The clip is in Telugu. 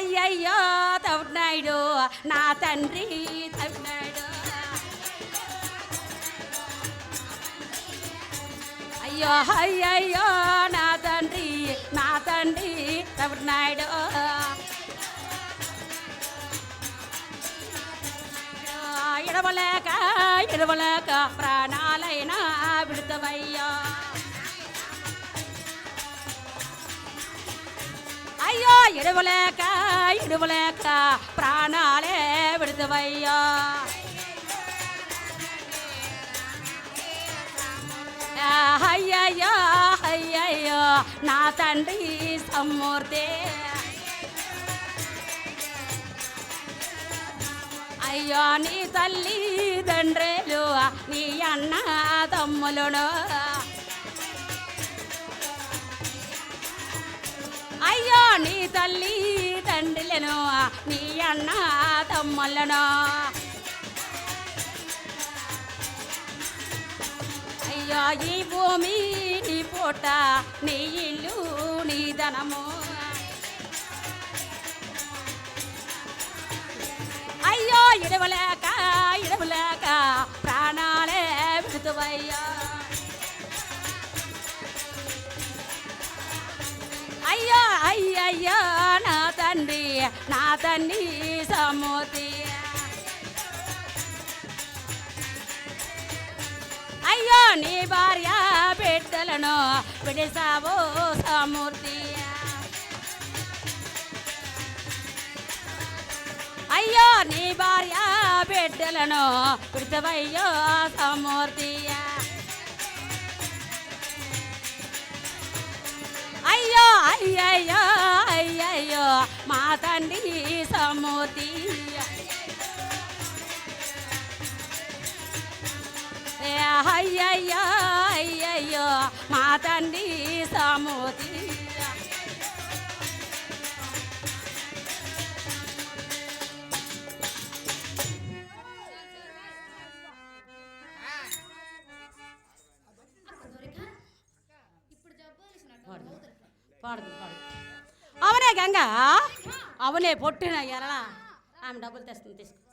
అయ్యయ్యో తమిళనాయుడు నా తండ్రి తమిళనాయుడు అయ్యో అయ్యయ్యో నా తండ్రి నా తండ్రి తమిళనాయుడు ఇడవలేక ఇడవలేక ప్రాణాలైనా విడతవయ్యా అయ్యో ఇడవలేక ఇడవలేక ప్రాణాలే విడుదవయ్యా. అయ్యయ్యో అయ్యయ్యో నా తండ్రి సమ్మూర్తి. అయ్యో నీ తల్లి తండ్రులు నీ అన్న తమ్ములను. అయ్యో నీ తల్లి తండ్రులను నీ అన్న తమ్ములను అయ్యో ఈ భూమి నీ పూట నీ ఇల్లు నీ ధనము. అయ్యో ఇడవలేక ఇడవలేక ప్రాణాలే విడుతువయ్యా అయ్యో అయ్యయ్యో నా తండ్రి నా తండ్రి సమూతి. అయ్యో నీ భార్య బిడ్డలను విడిసావో సమూర్తి. అయ్యో నీ భార్య బిడ్డలను విడిచవయ్యో సమూర్తి. అయ్యో అయ్యయ్యో తండ్రి సమూర్తి ఏ అయ్యయ్యో అయ్యయ్యో మా తండ్రి సమూర్తి పాడదు పాడదు అవునే గంగా. అవునే పొట్టిన ఎరలా ఆమె డబ్బులు తెస్తుంది తీసుకో.